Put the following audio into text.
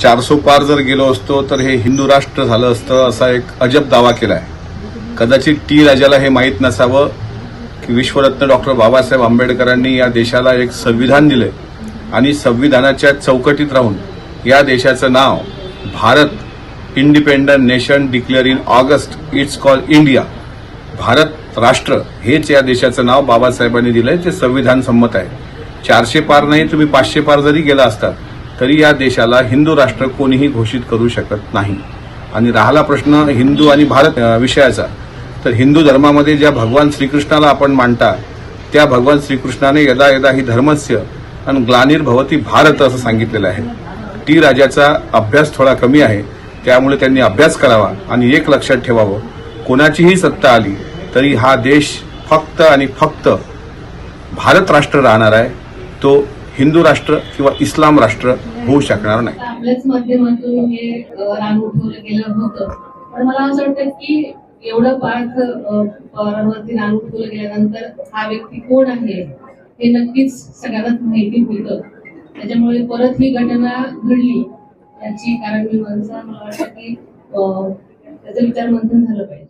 चारसो पार जर गेलो असतो तर हे हिंदू राष्ट्र झालं असतं असा एक अजब दावा केलाय. कदाचित टी राजाला हे माहीत नसावं की विश्वरत्न डॉक्टर बाबासाहेब आंबेडकरांनी या देशाला एक संविधान दिलंय. आणि संविधानाच्या चौकटीत राहून या देशाचं नाव Bharat independent nation declare in August it's call India Bharat राष्ट्र हेच या देशाचं नाव बाबासाहेबांनी दिलंय ते संविधान संमत आहे. चारशे पार नाही तुम्ही पाचशे पार जरी गेला असतात तरी या देशाला हिंदू राष्ट्र कोणीही घोषित करू शकत नाही. आणि राहिला प्रश्न हिंदू आणि भारत विषयाचा. तर हिंदू धर्मामध्ये ज्या भगवान श्रीकृष्णाला आपण मांडता त्या भगवान श्रीकृष्णाने यदा यदा ही धर्मस्य आणि ग्लानिर्भवती भारत असं सांगितलेलं आहे. टी राजाचा अभ्यास थोडा कमी आहे त्यामुळे त्यांनी अभ्यास करावा आणि एक लक्षात ठेवावं कोणाचीही सत्ता आली तरी हा देश फक्त आणि फक्त भारत राष्ट्र राहणार आहे तो हिंदू राष्ट्र किंवा इस्लाम राष्ट्र होऊ शकणार नाही. आपल्याच माध्यमातून हे रान उठवलं गेलं होतं. पण मला असं वाटतं की एवढं पार्थ पवारांवरती रान उठवलं गेल्यानंतर हा व्यक्ती कोण आहे हे नक्कीच सगळ्यांनाच माहिती होतं. त्याच्यामुळे परत ही घटना घडली याची कारण मी मला वाटतं की त्याचं विचार मंथन झालं पाहिजे.